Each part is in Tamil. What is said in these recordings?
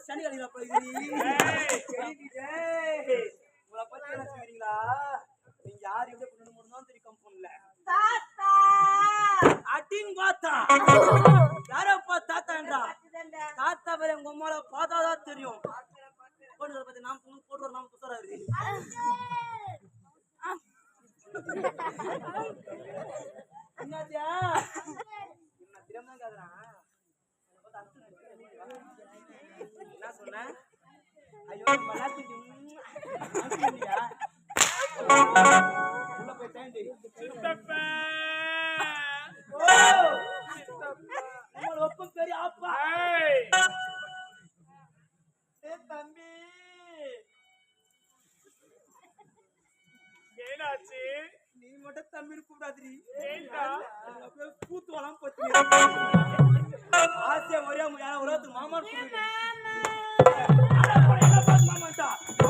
சனி கழிவு உங்களை பத்தி என்ன சொல்றீங்களா? நீங்க யார் எவ்வளவு பண்ணணும் தான் தெரியும் கம்பெனில அட்டின் பார்த்தா யாரப்பா தாத்தான்றா? தாத்தா பேர் எங்க உமால பார்த்தாதான் தெரியும். சொன்ன ஐயோ நம்ம எல்லாத்துக்கு உள்ள போய் தேண்டி ஒப்பம் பெரிய அப்பா ஏ தம்பி. ஏனாச்சு நீ மட்டும் தம்பி கூடாதுரி ஏண்டா? கூத்து வளாம போச்சு ஆசையா ஒரே யாரா உலகத்துக்கு மாமா கூப்பிடு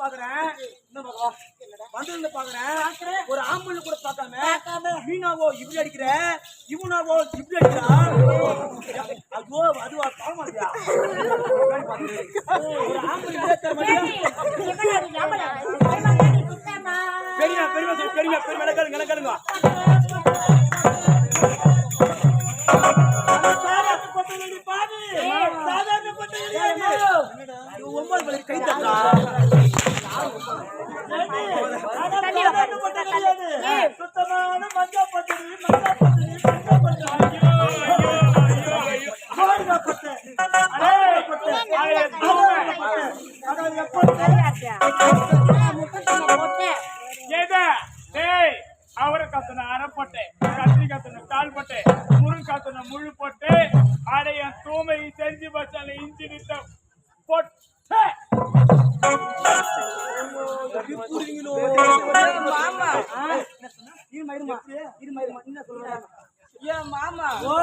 பாக்குறேன்? வந்திருந்து பாக்குறேன் ஒரு ஆம்பளை கூட பார்க்காம மீனாவோ இப்படி அடிக்கிற இவனாவோ இப்படி அடிக்கிறா அதுவா ஒரு ஆம்பளை இப்படியே தர மாட்டியா? பெரிய பெரிய பெரிய பெரிய நடக்கலுங்க நடக்கலுங்க பட்டை டேய் அவரை அரைப்பட்டை கத்திரி கத்துன கால் முழு போட்டு அடைய தூமை செஞ்சு பச்சால இஞ்சி நித்த பொட்டை. மாமா என்ன ஏன் மாமா ஓ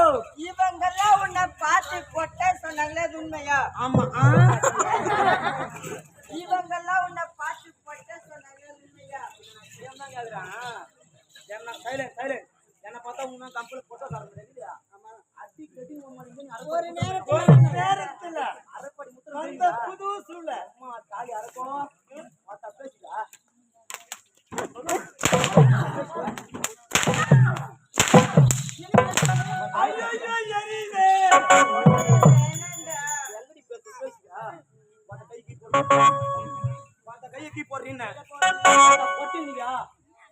இவங்கெல்லாம் உன்னை பார்த்து போட்ட சொன்னாங்களே அது உண்மையா? ஆமா. இவங்கெல்லாம் உன்னை பார்த்து கொட்ட சொன்னாங்களே உண்மையா? என்ன சைலண்ட் சைலண்ட் என்ன பார்த்தா உன்ன கம்பெனி போட்டோ தர முடியல ஆமா. அடி கட்டி ஒரு நேரத்துல ஒரு நேரத்துல. அரைப்படி முத்திரம் அந்த புது சூழல. அம்மா தாலி அரைக்கும் பேசிடா ஐயோ எரியுதே. கைக்கு போடுறீன்னு போட்டீங்களா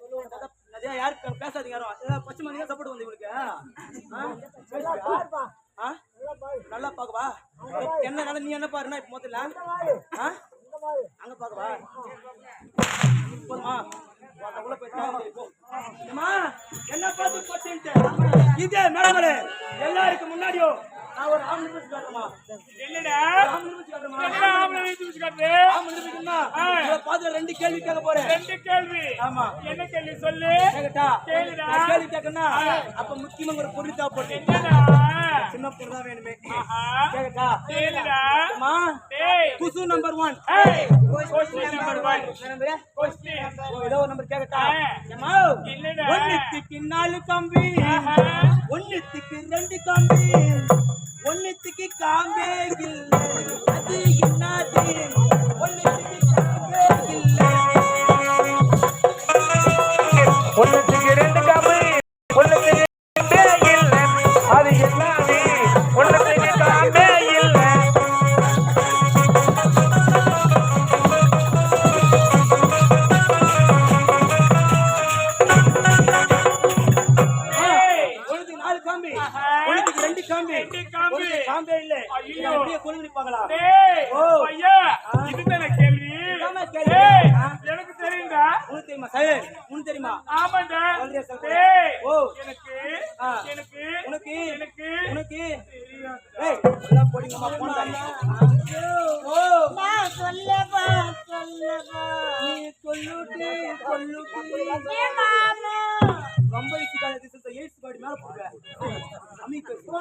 சொல்லுங்க யாருக்கு பேசாதீங்க யாரும். ஏதாவது பச்சை மணியா சப்போர்ட் வந்து இவனுக்கு. ஆ? ஆ? நல்லா பாக்கவா என்ன நல்லா நீ என்ன பாருன்னா இப்ப முதல்ல. ஆ? அங்க பாக்கவா போதுமா? அந்த என்ன பார்த்து போட்டுன்ட்டு இதே மேடமலே எல்லாருக்கும் முன்னாடியும் நான் ஒரு ஆம்பளை பேசி காட்டுமா என்னடா? ஆம்பளை பேசி காட்டுமா என்ன ஆம்பளை வச்சு காட்டு ஆம்பளை பேசிக்கணுமா ஆ. இதை பார்த்து ரெண்டு கேள்வி கேட்க போறேன். ரெண்டு கேள்வி. ஆமா. என்ன கேள்வி சொல்லு? கேக்கட்டா கேளுடா. நான் கேள்வி கேட்கணும்னா அப்ப முக்கியமா ஒரு பொருள் தேவைப்பட்டு என்னடா? சின்ன பொருள் தான் வேணுமே. ஆஹா. கேக்கட்டா கேளுடா. அம்மா டேய் குசு நம்பர் ஒன் ஏய். Question number 1 number? கொஸ்டின் ஏதோ ஒரு நம்பர் கேக்கட்டா ஆ. அம்மா என்னடா? ஒன்னுத்துக்கு நாலு கம்பி. ஆஹா. ஒன்னுத்துக்கு ரெண்டு கம்பி. ஒன்னுத்துக்கு காம்பே இல்லை. அது என்னது ஒன்னுத்துக்கு காம்பி காம்பி காம்பே இல்ல. ஐயோ. அப்படியே கொளுந்து பாக்கலா டேய் ஓ. ஐயா இதுதான கேள்வி? டேய் எனக்கு தெரியும்டா உனக்கு தெரியுமா சார் உனக்கு தெரியுமா? ஆமாடா டேய் ஓ. எனக்கு எனக்கு உனக்கு? எனக்கு. உனக்கு? டேய் எல்லாம் போடிங்கம்மா போன் பாடி மேல போடுவேன்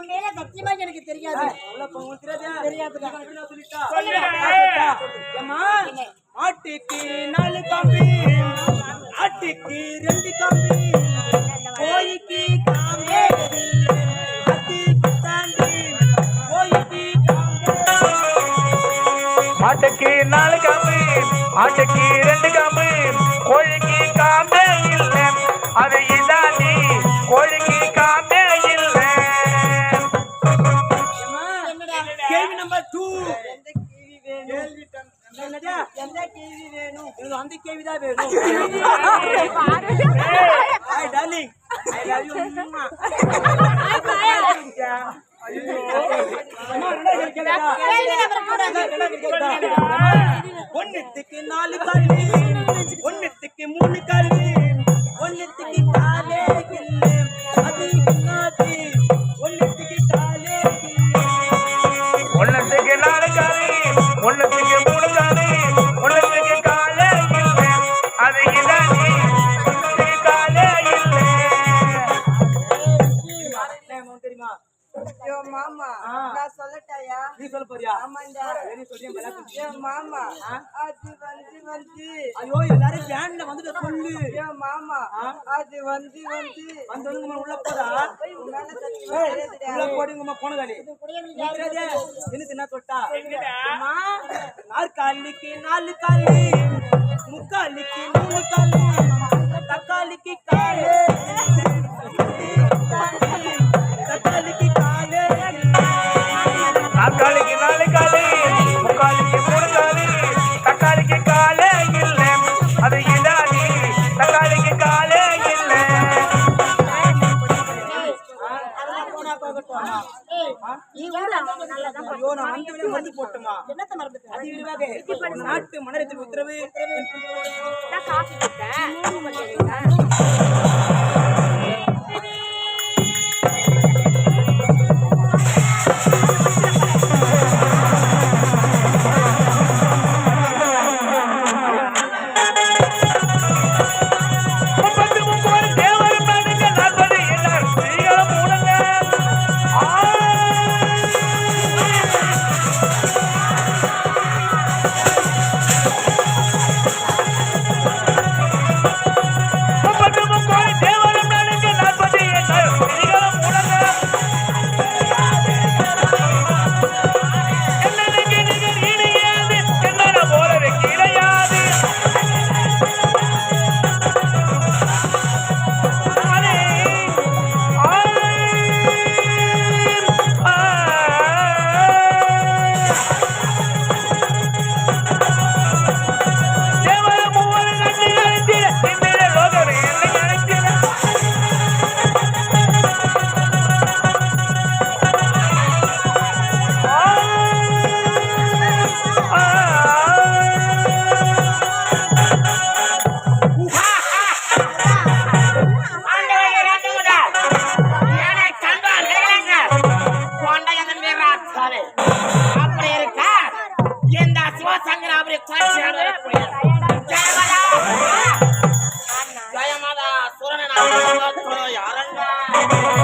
மேல சத்தியமா எனக்கு தெரியாது. தெரியாதா? ஆட்டுக்கு நாலு காம்பி ஆட்டுக்கு ரெண்டு காம்பி. கோழிக்கு காம்பே மாட்டுக்கு நாலு காம்பு ஆட்டுக்கு எந்த கிவி வேணும்? கிவி எனக்கு அந்த கேள்விதான் வேணும். Hi darling I love you ஒன்னுத்துக்கு நாலு கல்வி ஒன்னுத்துக்கு மூணு கல்வி ஒன்னுத்துக்கு ஐயோ மாமா. நான் சொல்லட்டாயா? நீ சொல்ல போறியா? ஆமாண்டா சரி சொல்லி விளையாட்டு ஐயோ மாமா. அது வந்து வந்து. ஐயோ எல்லாரும் வேன்ல வந்துட்டு சொல்லு. ஐயோ மாமா. அது வந்து வந்து. வந்து வந்து உள்ள போடுங்கம்மா போனதாலே. என்ன தொட்டா? நாற்காலிக்கு நாலு காலி. முக்காலிக்கு மூணு காலி. மருந்து போட்டுமா? நாட்டு மன்னரத்தில் உத்தரவு. முப்பத்து சுரணன்